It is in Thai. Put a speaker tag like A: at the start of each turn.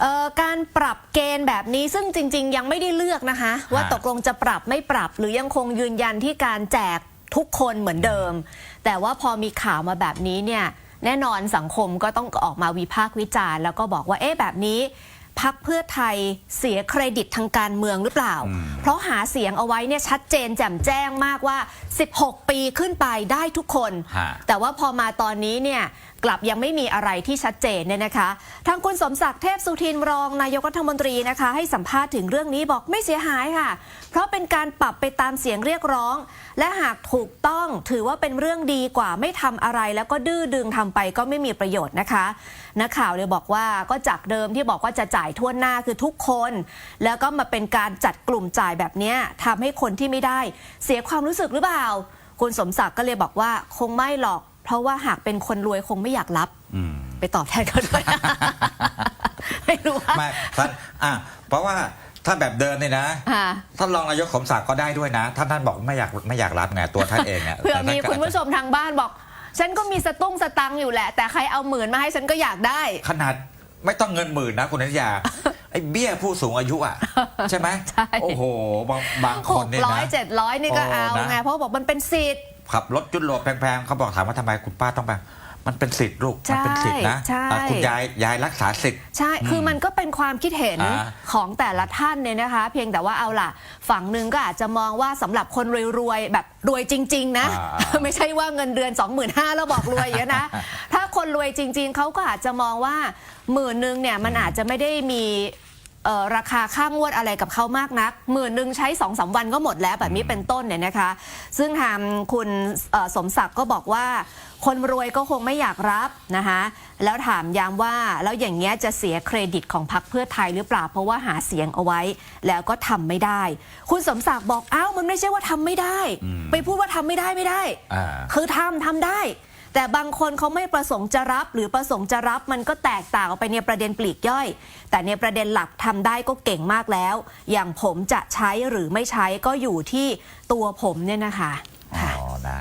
A: เอ่อการปรับเกณฑ์แบบนี้ซึ่งจริง ๆ ยังไม่ได้เลือกนะคะ ว่าตกลงจะปรับไม่ปรับ หรือยังคงยืนยันที่การแจกทุกคนเหมือนเดิม แต่ว่าพอมีข่าวมาแบบนี้เนี่ยแน่นอนสังคมก็ต้องออกมาวิพากษ์วิจารณ์ แล้วก็บอกว่าเอ๊ะแบบนี้พักเพื่อไทยเสียเครดิตทางการเมืองหรือเปล่า เพราะหาเสียงเอาไว้เนี่ยชัดเจนแจ่มแจ้งมากว่า 16 ปีขึ้นไปได้ทุกคน
B: ฮะ
A: แต่ว่าพอมาตอนนี้เนี่ยกลับยังไม่มีอะไรที่ชัดเจนเนี่ยนะคะ ทางคุณสมศักดิ์เทพสุทินรองนายกรัฐมนตรีนะคะ ให้สัมภาษณ์ถึงเรื่องนี้บอกไม่เสียหายค่ะ เพราะเป็นการปรับไปตามเสียงเรียกร้อง และหากถูกต้องถือว่าเป็นเรื่องดีกว่าไม่ทำอะไร แล้วก็ดื้อดึงทำไปก็ไม่มีประโยชน์นะคะนักข่าวเลยบอกว่าก็จากเดิมที่บอกว่าจะจ่ายทั่วหน้าคือทุกคน แล้วก็มาเป็นการจัดกลุ่มจ่ายแบบนี้ทำให้คนที่ไม่ได้ เสียความรู้สึกหรือเปล่า คุณสมศักดิ์ก็เลยบอกว่าคงไม่หรอก เพราะว่าหากเป็นคนรวยคงไม่อยากรับ
B: อืม
A: ไปตอบแทนเขาด้วย ไม่รู้ว่า
B: ไม่ท่านอะเพราะว่าถ้าแบบเดินเนี่ยนะ
A: ค่ะ
B: ท่านรองนายกสมศักดิ์ก็ได้ด้วยนะ ท่านท่านบอกไม่อยากไม่อยากรับไงตัวท่านเองเนี่ย
A: เผื่อมี
B: แต่ท่านก็
A: คุณผู้ชมทางบ้านบอก ฉันก็มีสตุ้งสตังค์อยู่แหละ แต่ใครเอาหมื่นมาให้ฉันก็อยากได้
B: ขนาดไม่ต้องเงินหมื่นนะคุณนิยา ไอ้เบี้ยผู้สูงอายุอะ ใช่ไหม
A: ใช่
B: โอ้โห บางบาง
A: ห
B: คน
A: ก
B: เนี่ย
A: ร้อย
B: นะ
A: เจ็ดร้อยนี่ก็
B: โอ้
A: เอา
B: นะ
A: ไงเพราะบอกมันเป็นสิทธิ์
B: ขับรถจุดโหลดแพงๆเขาบอกถามว่าทำไมคุณป้าต้องแพงมันเป็นสิทธิ์ลูก
A: ใช่
B: มัเป็นสิทธิ์นะ
A: ใช่
B: อะคุณยายยายรักษาสิทธิ์
A: ใช่ คือมันก็เป็นความคิดเห็น
B: อ่า
A: ของแต่ละท่านเนี่ยนะคะ เพียงแต่ว่าเอาล่ะ ฝั่งหนึ่งก็อาจจะมองว่าสำหรับคนรวยๆ แบบรวยจริง ๆ นะไม่ใช่ว่าเงินเดือน 25,000แล้วบอกรวยอย่างนี้ยนะ ถ้าคนรวยจริง ๆ เขาก็อาจจะมองว่าหมื่นหนึ่งเนี่ยมันอาจจะไม่ได้มี เอ่อราคาค่างวดอะไรกับเขามากนักหมื่นหนึ่งใช้สองสามวันก็หมดแล้วแบบนี้เป็นต้นเนี่ยนะคะ ซึ่งทางคุณเอ่อสมศักดิ์ก็บอกว่า คนรวยก็คงไม่อยากรับนะคะแล้วถามย้ำว่าแล้วอย่างเงี้ยจะเสียเครดิตของพรรคเพื่อไทยหรือเปล่าเพราะว่าหาเสียงเอาไว้ แล้วก็ทำไม่ได้ คุณสมศักดิ์บอกอ้าวมันไม่ใช่ว่าทำไม่ได้ไปพูดว่าทำไม่ได้ไม่ได้
B: อ่า
A: คือทำทำได้ แต่บางคนเขาไม่ประสงค์จะรับ หรือประสงค์จะรับมันก็แตกต่างออกไปในประเด็นปลีกย่อย แต่ในประเด็นหลักทำได้ก็เก่งมากแล้ว อย่างผมจะใช้หรือไม่ใช้ก็อยู่ที่ตัวผมเนี่ยนะคะ
B: อ๋อนะ